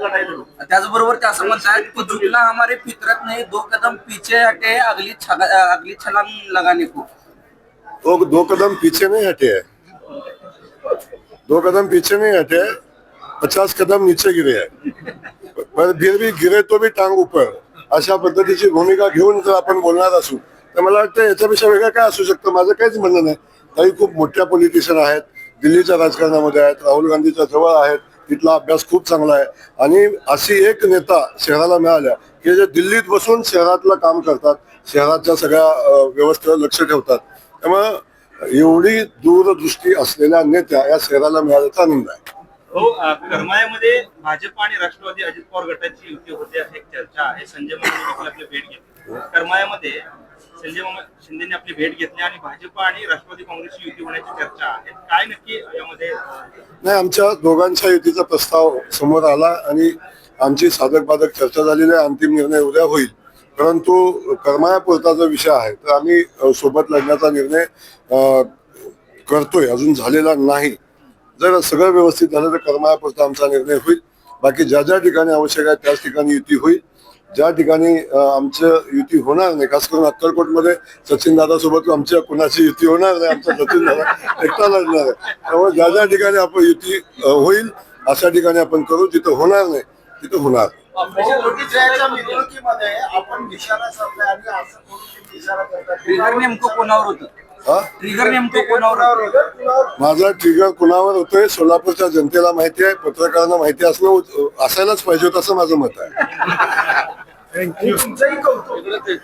त्याचबरोबर ते असं म्हणतात की झुकना हमारे फितरत नाही दो कदम पीछे हटे अगली छगा, अगली छलांग लगाने को। तो दो कदम पीछे नहीं हटे। है दो कदम पीछे नहीं हटे पचास कदम नीचे गिरे। है पर फिर भी गिरे तो भी टांग ऊपर। अशा पद्धतीची भूमिका घेऊन जर आपण बोलणार असू तर मला वाटतं याच्यापेक्षा वेगळं काय असू शकतं? माझं काहीच म्हणणं नाही. काही खूप मोठ्या पॉलिटिशियन आहेत दिल्लीच्या राजकारणामध्ये आहेत राहुल गांधीच्या जवळ आहेत इथला अभ्यास खूप चांगला आहे. आणि अशी एक नेता शहराला मिळाल्या की जे दिल्लीत बसून शहरातलं काम करतात शहराच्या सगळ्या व्यवस्थेवर लक्ष ठेवतात त्यामुळं एवढी दूरदृष्टी असलेल्या नेत्या या शहराला मिळाल्याचा आनंद आहे. हो करमाळ्यामध्ये भाजप आणि राष्ट्रवादी अजित पवार गटाची युती होते अशी एक चर्चा आहे. संजय मामा देखील आपली भेट घेतली. करमाळ्यामध्ये संजय मामा शिंदेने आपली भेट घेतली आणि भाजप आणि राष्ट्रवादी काँग्रेसची युती होण्याची चर्चा आहे. काय नक्की यामध्ये नाही आमच्या दोघांच्या युतीचा प्रस्ताव समोर आला आणि आमची साधक बाधक चर्चा झालेली आहे अंतिम निर्णय उद्या होईल. परंतु करमायापुरता जो विषय आहे तर आम्ही सोबत लढण्याचा निर्णय करतोय. अजून झालेला नाही. जर सगळं व्यवस्थित झालं तर करमायापुरता आमचा निर्णय होईल. बाकी ज्या ज्या ठिकाणी आवश्यक आहे त्याच ठिकाणी युती होईल. ज्या ठिकाणी आमचं युती होणार नाही खास करून अक्कलकोटमध्ये सचिन दादा सोबत आमच्या कुणाची युती होणार नाही आमचा सचिन दादा एकटा लढणार आहे. त्यामुळे ज्या ज्या ठिकाणी आपण युती होईल अशा ठिकाणी आपण करू जिथं होणार नाही तिथं होणार हा? माझा ट्रिगर कुणावर होतोय सोलापूरच्या जनतेला माहिती आहे पत्रकारांना माहिती असणं असायलाच पाहिजे होतं असं माझं मत आहे. तुमचंही कौतुक